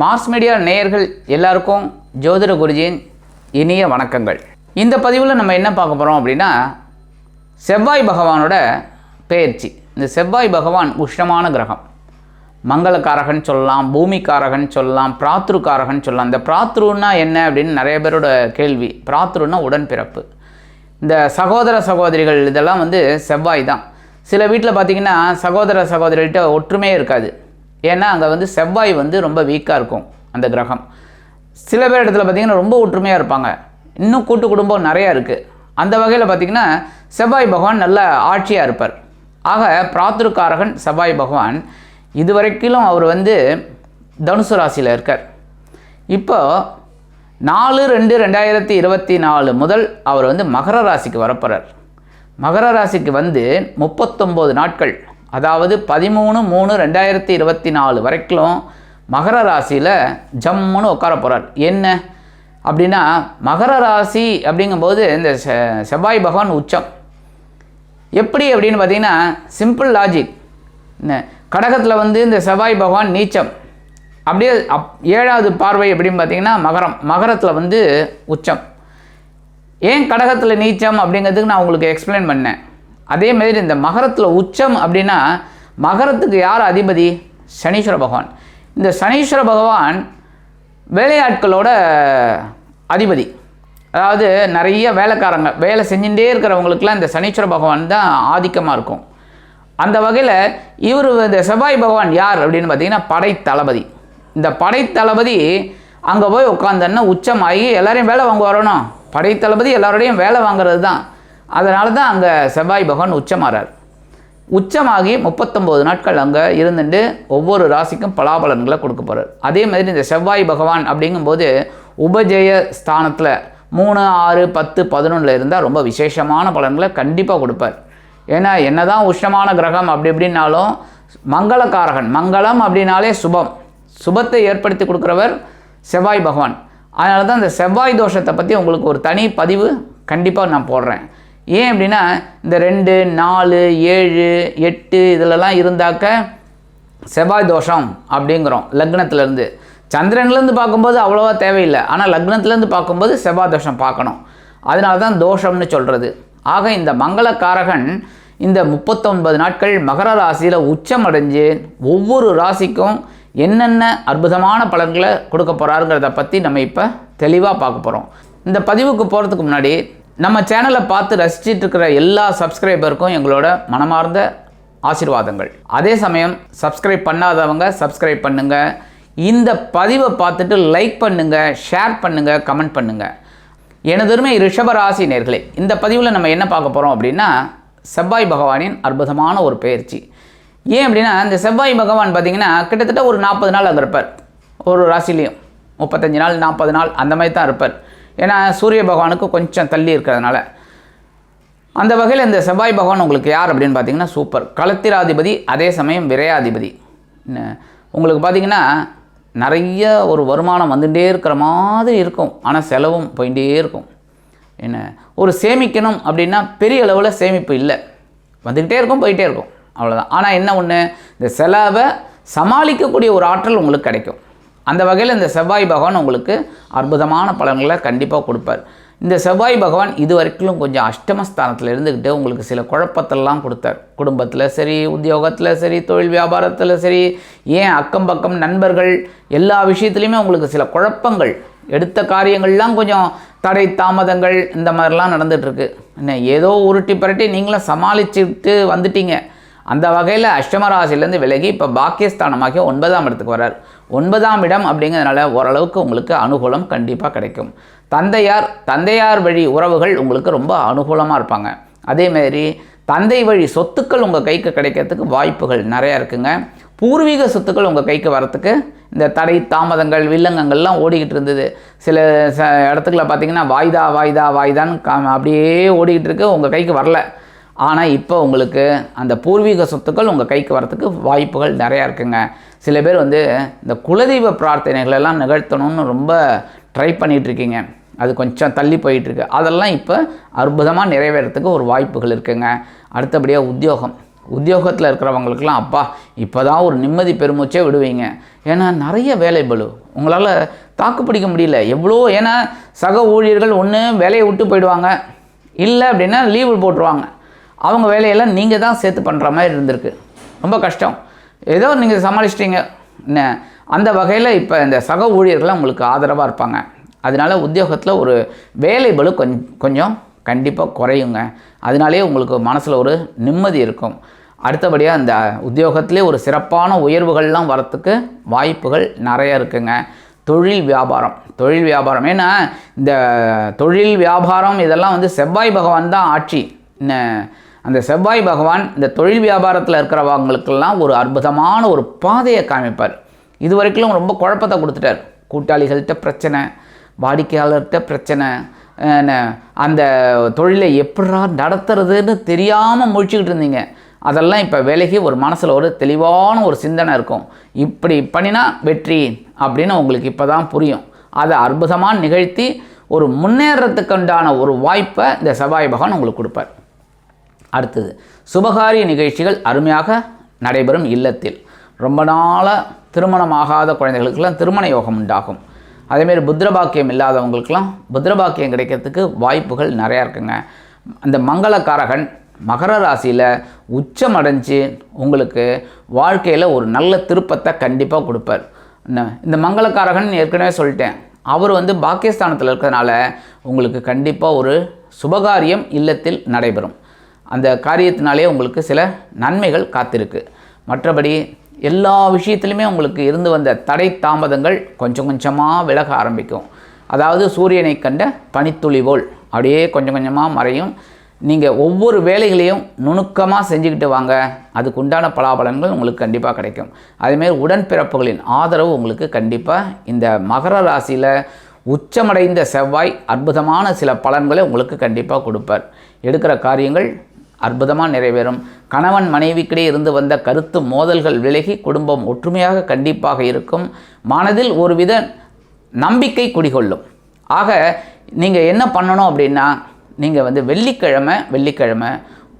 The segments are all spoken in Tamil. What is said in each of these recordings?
மாஸ் மீடியா நேயர்கள் எல்லாருக்கும் ஜோதிட குருஜியின் இனிய வணக்கங்கள். இந்த பதிவில் நம்ம என்ன பார்க்க போகிறோம் அப்படின்னா செவ்வாய் பகவானோட பெயர்ச்சி. இந்த செவ்வாய் பகவான் உஷ்ணமான கிரகம். மங்களக்காரகன் சொல்லலாம் பூமிக்காரகன் சொல்லலாம் பிராத்ருக்காரகன் சொல்லலாம். இந்த பிராத்ருன்னா என்ன அப்படின்னு நிறைய பேரோட கேள்வி. பிராத்ருன்னா உடன்பிறப்பு. இந்த சகோதர சகோதரிகள் இதெல்லாம் வந்து செவ்வாய் தான். சில வீட்டில் பார்த்தீங்கன்னா சகோதர சகோதரிகிட்ட ஒற்றுமையே இருக்காது. ஏன்னா அங்கே வந்து செவ்வாய் வந்து ரொம்ப வீக்காக இருக்கும் அந்த கிரகம். சில பேர் இடத்துல பார்த்தீங்கன்னா ரொம்ப ஒற்றுமையாக இருப்பாங்க. இன்னும் கூட்டு குடும்பம் நிறையா இருக்குது அந்த வகையில் பார்த்திங்கன்னா செவ்வாய் பகவான் நல்ல ஆட்சியாக இருப்பார். ஆக பிராத்ருக்காரகன் செவ்வாய் பகவான் இதுவரைக்கிலும் அவர் வந்து தனுசு ராசியில் இருக்கார். இப்போ நாலு ரெண்டு ரெண்டாயிரத்தி இருபத்தி நாலு முதல் அவர் வந்து மகர ராசிக்கு வரப்போகிறார் மகர ராசிக்கு வந்து முப்பத்தொம்போது நாட்கள் அதாவது பதிமூணு மூணு ரெண்டாயிரத்தி இருபத்தி நாலு வரைக்கும் மகர ராசியில் ஜம்முன்னு உட்கார போகிறார் என்ன? அப்படின்னா மகர ராசி அப்படிங்கும்போது இந்த செ- செவ்வாய் பகவான் உச்சம். எப்படி அப்படின்னு பார்த்தீங்கன்னா சிம்பிள் லாஜிக் கடகத்தில் வந்து இந்த செவ்வாய் பகவான் நீச்சம். அப்படியே அப் ஏழாவது பார்வை எப்படின்னு பார்த்தீங்கன்னா மகரம். மகரத்தில் வந்து உச்சம். ஏன் கடகத்தில் நீச்சம் அப்படிங்கிறதுக்கு நான் உங்களுக்கு எக்ஸ்பிளைன் பண்ணேன். அதே மாதிரி இந்த மகரத்தில் உச்சம் அப்படின்னா மகரத்துக்கு யார் அதிபதி? சனீஸ்வர பகவான். இந்த சனீஸ்வர பகவான் வேலையாட்களோட அதிபதி. அதாவது நிறைய வேலைக்காரங்க வேலை செஞ்சுட்டே இருக்கிறவங்களுக்குலாம் இந்த சனீஸ்வர பகவான் தான் ஆதிக்கமாக இருக்கும். அந்த வகையில் இவர் இந்த செவ்வாய் பகவான் யார் அப்படின்னு பார்த்தீங்கன்னா படைத்தளபதி. இந்த படைத்தளபதி அங்கே போய் உட்காந்தன்னா உச்சமாகி எல்லாரையும் வேலை வாங்க வரணும் படைத்தளபதி எல்லாரோடையும் வேலை வாங்குறது தான் அதனால தான் அங்கே செவ்வாய் பகவான் உச்சமாறார். உச்சமாகி முப்பத்தொம்போது நாட்கள் அங்கே இருந்துட்டு ஒவ்வொரு ராசிக்கும் பலாபலன்களை கொடுக்க போகிறார் அதே மாதிரி இந்த செவ்வாய் பகவான் அப்படிங்கும்போது உபஜய ஸ்தானத்தில் மூணு ஆறு பத்து பதினொன்றில் இருந்தால் ரொம்ப விசேஷமான பலன்களை கண்டிப்பாக கொடுப்பார். ஏன்னா என்னதான் உஷ்ணமான கிரகம் அப்படி இப்படின்னாலும் மங்களக்காரகன் மங்களம் அப்படின்னாலே சுபம். சுபத்தை ஏற்படுத்தி கொடுக்குறவர் செவ்வாய் பகவான். அதனால தான் இந்த செவ்வாய் தோஷத்தை பற்றி உங்களுக்கு ஒரு தனி பதிவு கண்டிப்பாக நான் போடுறேன். ஏன் அப்படின்னா இந்த ரெண்டு நாலு ஏழு எட்டு இதிலலாம் இருந்தாக்க செவ்வாய் தோஷம் அப்படிங்கிறோம் லக்னத்துலேருந்து. சந்திரன்லேருந்து பார்க்கும்போது அவ்வளோவா தேவையில்லை. ஆனால் லக்னத்திலேருந்து பார்க்கும்போது செவ்வாய் தோஷம் பார்க்கணும். அதனால தான் தோஷம்னு சொல்கிறது ஆக இந்த மங்களக்காரகன் இந்த முப்பத்தொன்பது நாட்கள் மகர ராசியில் உச்சம் அடைஞ்சு ஒவ்வொரு ராசிக்கும் என்னென்ன அற்புதமான பலன்களை கொடுக்க போகிறாருங்கிறத பற்றி நம்ம இப்போ தெளிவாக பார்க்க போகிறோம் இந்த பதிவுக்கு போகிறதுக்கு முன்னாடி நம்ம சேனலை பார்த்து ரசிச்சிட்டு இருக்கிற எல்லா சப்ஸ்கிரைபருக்கும் எங்களோட மனமார்ந்த ஆசீர்வாதங்கள். அதே சமயம் சப்ஸ்கிரைப் பண்ணாதவங்க சப்ஸ்கிரைப் பண்ணுங்க. இந்த பதிவை பார்த்துட்டு லைக் பண்ணுங்க ஷேர் பண்ணுங்க கமெண்ட் பண்ணுங்க. எனதுமே ரிஷபராசி நேர்களே இந்த பதிவில் நம்ம என்ன பார்க்க போகிறோம் அப்படின்னா செவ்வாய் பகவானின் அற்புதமான ஒரு பயிற்சி. ஏன் அப்படின்னா இந்த செவ்வாய் பகவான் பார்த்தீங்கன்னா கிட்டத்தட்ட ஒரு நாற்பது நாள் அங்கே இருப்பார். ஒரு ராசிலையும். முப்பத்தஞ்சு நாள் நாற்பது நாள் அந்த மாதிரி தான் இருப்பார். ஏன்னா சூரிய பகவானுக்கு கொஞ்சம் தள்ளி இருக்கிறதுனால. அந்த வகையில் இந்த செவ்வாய் பகவான் உங்களுக்கு யார் அப்படின்னு பார்த்தீங்கன்னா சூப்பர். களத்திராதிபதி அதே சமயம் விரையாதிபதி. என்ன, உங்களுக்கு பார்த்தீங்கன்னா நிறைய ஒரு வருமானம் வந்துட்டே இருக்கிற மாதிரி இருக்கும். ஆனால் செலவும் போயிட்டே இருக்கும். என்ன? ஒரு சேமிக்கணும் அப்படின்னா பெரிய அளவில் சேமிப்பு இல்லை. வந்துக்கிட்டே இருக்கும் போயிட்டே இருக்கும். அவ்வளோதான் ஆனால் என்ன ஒன்று இந்த செலவை சமாளிக்கக்கூடிய ஒரு ஆற்றல் உங்களுக்கு கிடைக்கும். அந்த வகையில் இந்த செவ்வாய் பகவான் உங்களுக்கு அற்புதமான பலன்களை கண்டிப்பாக கொடுப்பார். இந்த செவ்வாய் பகவான் இது வரைக்கும் கொஞ்சம் அஷ்டமஸ்தானத்தில் இருந்துக்கிட்டு உங்களுக்கு சில குழப்பத்தெல்லாம் கொடுத்தார். குடும்பத்தில் சரி உத்தியோகத்தில் சரி தொழில் வியாபாரத்தில் சரி ஏன் அக்கம் பக்கம் நண்பர்கள் எல்லா விஷயத்துலையுமே உங்களுக்கு சில குழப்பங்கள். எடுத்த காரியங்கள்லாம் கொஞ்சம் தடை தாமதங்கள் இந்த மாதிரிலாம் நடந்துகிட்ருக்கு. என்ன ஏதோ உருட்டி பரட்டி நீங்களும் சமாளிச்சுட்டு வந்துட்டீங்க. அந்த வகையில் அஷ்டமராசிலேருந்து விலகி இப்போ பாக்கியஸ்தானமாகி ஒன்பதாம் இடத்துக்கு வரார். ஒன்பதாம் இடம் அப்படிங்கிறதுனால ஓரளவுக்கு உங்களுக்கு அனுகூலம் கண்டிப்பாக கிடைக்கும். தந்தையார் தந்தையார் வழி உறவுகள் உங்களுக்கு ரொம்ப அனுகூலமாக இருப்பாங்க. அதேமாரி தந்தை வழி சொத்துக்கள் உங்கள் கைக்கு கிடைக்கிறதுக்கு வாய்ப்புகள் நிறையா இருக்குங்க. பூர்வீக சொத்துக்கள் உங்கள் கைக்கு வரத்துக்கு இந்த தடை தாமதங்கள் வில்லங்கங்கள்லாம் ஓடிக்கிட்டு இருந்தது. சில ச இடத்துக்குள்ள பார்த்தீங்கன்னா வாய்தா வாய்தா வாய்தான்னு கா அப்படியே ஓடிக்கிட்டு இருக்கு உங்கள் கைக்கு வரல. ஆனால் இப்போ உங்களுக்கு அந்த பூர்வீக சொத்துக்கள் உங்கள் கைக்கு வரத்துக்கு வாய்ப்புகள் நிறையா இருக்குங்க. சில பேர் வந்து இந்த குலதெய்வ பிரார்த்தனைகளெல்லாம் நிகழ்த்தணும்னு ரொம்ப ட்ரை பண்ணிகிட்ருக்கீங்க. அது கொஞ்சம் தள்ளி போயிட்டுருக்கு அதெல்லாம் இப்போ அற்புதமாக நிறைவேறத்துக்கு ஒரு வாய்ப்புகள் இருக்குங்க. அடுத்தபடியாக உத்தியோகம். உத்தியோகத்தில் இருக்கிறவங்களுக்கெல்லாம் அப்பா இப்போ தான் ஒரு நிம்மதி பெருமூச்சே விடுவீங்க. ஏன்னா நிறைய வேலை பலு உங்களால் தாக்கு பிடிக்க முடியல. எவ்வளோ ஏன்னா சக ஊழியர்கள் ஒன்று வேலையை விட்டு போயிடுவாங்க. இல்லை அப்படின்னா லீவு போட்டுருவாங்க. அவங்க வேலையெல்லாம் நீங்கள் தான் சேர்த்து பண்ணுற மாதிரி இருந்திருக்கு. ரொம்ப கஷ்டம். ஏதோ நீங்கள் சமாளிச்சிட்டீங்க. என்ன? அந்த வகையில் இப்போ இந்த சக ஊழியர்கள்லாம் உங்களுக்கு ஆதரவாக இருப்பாங்க. அதனால உத்தியோகத்தில் ஒரு வேலை பலு கொஞ்சம் கொஞ்சம் கண்டிப்பாக குறையுங்க. அதனாலே உங்களுக்கு மனசில் ஒரு நிம்மதி இருக்கும். அடுத்தபடியாக அந்த உத்தியோகத்திலே ஒரு சிறப்பான உயர்வுகள்லாம் வரத்துக்கு வாய்ப்புகள் நிறைய இருக்குங்க. தொழில் வியாபாரம். தொழில் வியாபாரம். ஏன்னா இந்த தொழில் வியாபாரம் இதெல்லாம் வந்து செவ்வாய் பகவான் தான் ஆட்சி. இன்ன- அந்த செவ்வாய் பகவான் இந்த தொழில் வியாபாரத்தில் இருக்கிறவங்களுக்கெல்லாம் ஒரு அற்புதமான ஒரு பாதையை காமிப்பார். இது வரைக்கும் ரொம்ப குழப்பத்தை கொடுத்துட்டார். கூட்டாளிகள்கிட்ட பிரச்சனை வாடிக்கையாளர்கிட்ட பிரச்சனை என்ன அந்த தொழிலை எப்படா நடத்துறதுன்னு தெரியாமல் முழிச்சுக்கிட்டு இருந்தீங்க. அதெல்லாம் இப்போ வேலைக்கு ஒரு மனசில் ஒரு தெளிவான ஒரு சிந்தனை இருக்கும். இப்படி பண்ணினா வெற்றி அப்படின்னு உங்களுக்கு இப்போ தான் புரியும். அதை அற்புதமாக நிகழ்த்தி ஒரு முன்னேறத்துக்குண்டான ஒரு வாய்ப்பை இந்த செவ்வாய் பகவான் உங்களுக்கு கொடுப்பார். அடுத்தது சுபகாரிய நிகழ்ச்சிகள் அருமையாக நடைபெறும் இல்லத்தில். ரொம்ப நாளாக திருமணமாகாத குழந்தைகளுக்கெல்லாம் திருமண யோகம் உண்டாகும். அதேமாரி புத்திரபாக்கியம் இல்லாதவங்களுக்கெல்லாம் புத்திரபாக்கியம் கிடைக்கிறதுக்கு வாய்ப்புகள் நிறையா இருக்குங்க. அந்த மங்களக்காரகன் மகர ராசியில் உச்சமடைஞ்சு உங்களுக்கு வாழ்க்கையில் ஒரு நல்ல திருப்பத்தை கண்டிப்பாக கொடுப்பார். இந்த மங்களக்காரகன் ஏற்கனவே சொல்லிட்டேன். அவர் வந்து பாக்கியஸ்தானத்தில் இருக்கிறதுனால உங்களுக்கு கண்டிப்பாக ஒரு சுபகாரியம் இல்லத்தில் நடைபெறும். அந்த காரியத்தினாலே உங்களுக்கு சில நன்மைகள் காத்திருக்கு. மற்றபடி எல்லா விஷயத்துலையுமே உங்களுக்கு இருந்து வந்த தடை தாமதங்கள் கொஞ்சம் கொஞ்சமாக விலக ஆரம்பிக்கும். அதாவது சூரியனை கண்ட பனித்துளி போல் அப்படியே கொஞ்சம் கொஞ்சமாக மறையும். நீங்கள் ஒவ்வொரு வேலைகளையும் நுணுக்கமாக செஞ்சுக்கிட்டு வாங்க. அதுக்கு உண்டான பலாபலன்கள் உங்களுக்கு கண்டிப்பாக கிடைக்கும். அதேமாரி உடன்பிறப்புகளின் ஆதரவு உங்களுக்கு கண்டிப்பாக இந்த மகர ராசியில் உச்சமடைந்த செவ்வாய் அற்புதமான சில பலன்களை உங்களுக்கு கண்டிப்பாக கொடுப்பார். எடுக்கிற காரியங்கள் அற்புதமாக நிறைவேறும். கணவன் மனைவிக்கிடையே இருந்து வந்த கருத்து மோதல்கள் விலகி குடும்பம் ஒற்றுமையாக கண்டிப்பாக இருக்கும். மனதில் ஒருவித நம்பிக்கை குடிகொள்ளும். ஆக நீங்கள் என்ன பண்ணணும் அப்படின்னா நீங்கள் வந்து வெள்ளிக்கிழமை வெள்ளிக்கிழமை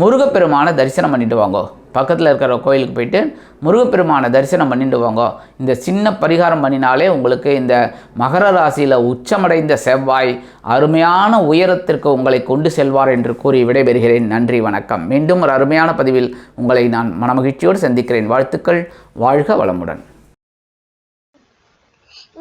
முருகப்பெருமானை தரிசனம் பண்ணிட்டு வாங்க பக்கத்தில் இருக்கிற கோயிலுக்கு போயிட்டு முருகப்பெருமானை தரிசனம் பண்ணிட்டு வாங்க இந்த சின்ன பரிகாரம் பண்ணினாலே உங்களுக்கு இந்த மகர ராசியில் உச்சமடைந்த செவ்வாய் அருமையான உயரத்திற்கு உங்களை கொண்டு செல்வார் என்று கூறி விடைபெறுகிறேன். நன்றி வணக்கம். மீண்டும் ஒரு அருமையான பதிவில் உங்களை நான் மனமகிழ்ச்சியோடு சந்திக்கிறேன். வாழ்த்துக்கள். வாழ்க வளமுடன்.